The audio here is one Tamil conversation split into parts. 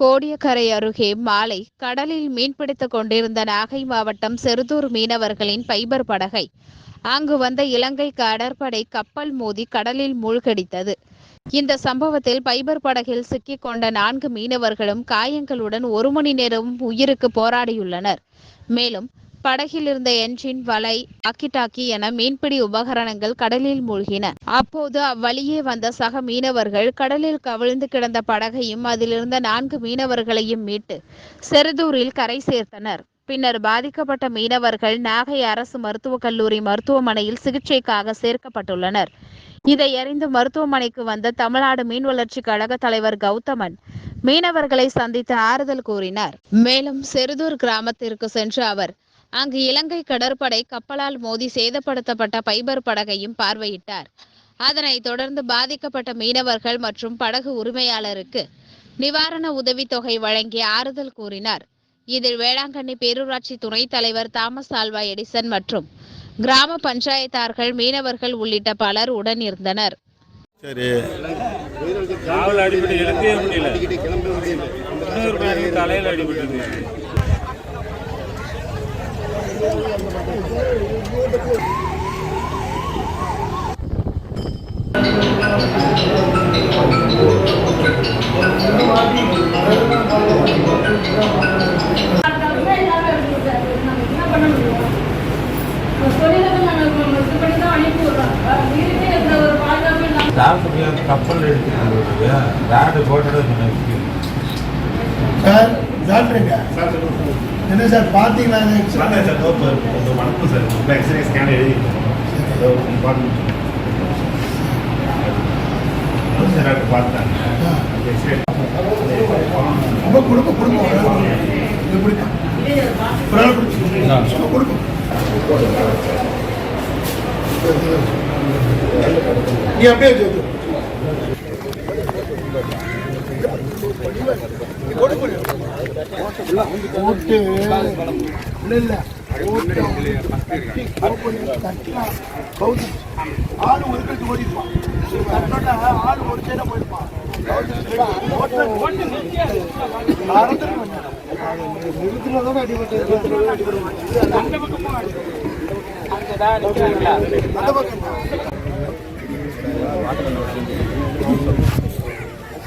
கோடியக்கரை அருகே மாலை கடலில் மீன்பிடித்துக் கொண்டிருந்த நாகை மாவட்டம் செருதூர் மீனவர்களின் பைபர் படகை. அங்கு வந்த இலங்கை கடற்படை கப்பல் மோதி கடலில் மூழ்கடித்தது. இந்த சம்பவத்தில் பைபர் படகில் சிக்கிக் கொண்ட நான்கு மீனவர்களும் காயங்களுடன் ஒரு மணி நேரம் உயிருக்கு போராடியுள்ளனர். மேலும் படகில் இருந்த என்ஜின் வலை டாக்கி என மீன்பிடி உபகரணங்கள் கடலில் மூழ்கின. அப்போது அவ்வழியே வந்த சக மீனவர்கள் கடலில் கவிழ்ந்து கிடந்த படகையும் அதிலிருந்த நான்கு மீனவர்களையும் மீட்டு செருதூரில் கரை சேர்த்தனர். பின்னர் பாதிக்கப்பட்ட மீனவர்கள் நாகை அரசு மருத்துவக் கல்லூரி மருத்துவமனையில் சிகிச்சைக்காக சேர்க்கப்பட்டுள்ளனர். இதை அறிந்து மருத்துவமனைக்கு வந்த தமிழ்நாடு மீன் வளர்ச்சி கழக தலைவர் கௌதமன் மீனவர்களை சந்தித்து ஆறுதல் கூறினார். மேலும் செருதூர் கிராமத்திற்கு சென்ற அவர் அங்கு இலங்கை கடற்படை கப்பலால் மோதி சேதப்படுத்தப்பட்ட பைபர் படகையும் பார்வையிட்டார். அதனைத் தொடர்ந்து பாதிக்கப்பட்ட மீனவர்கள் மற்றும் படகு உரிமையாளருக்கு நிவாரண உதவித்தொகை வழங்கி ஆறுதல் கூறினார். இதில் வேளாங்கண்ணி பேரூராட்சி துணைத் தலைவர் தாமஸ் ஆல்வா எடிசன் மற்றும் கிராம பஞ்சாயத்தார்கள் மீனவர்கள் உள்ளிட்ட பலர் உடன் இருந்தனர். சரி. காவல் அடிபட்டு முடியல. தலையில் அடிபட்டு கப்பல் எடுத்துட்டு ராடு போட்டோட சொன்னேன் சார். டாக்டருங்க என்ன சார் பார்த்தீங்களா? பார்த்தேன் சார் கொஞ்சம் வணக்கம் சார். உள்ள எக்ஸ்ரே ஸ்கேன் இம்பார்ட்டன்ட் சார் பார்த்தேன் ரொம்ப ஆள் பிடிக்கும். சும்மா கொடுக்கும் நீ அப்படியே. போட்டு இல்ல இல்ல போட்டு கட்டி, open, கட்டினா, கவுத்து. ஒரு கட்டு ஓடிப்பான் கட்டோட ஆளு ஒரு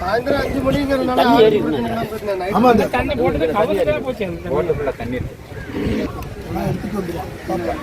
சாயந்தரம் அஞ்சு மணிங்கிறதுனால ஆமா அந்த போட்டு போச்சு. எடுத்துட்டு வந்துருவான் பாப்பா.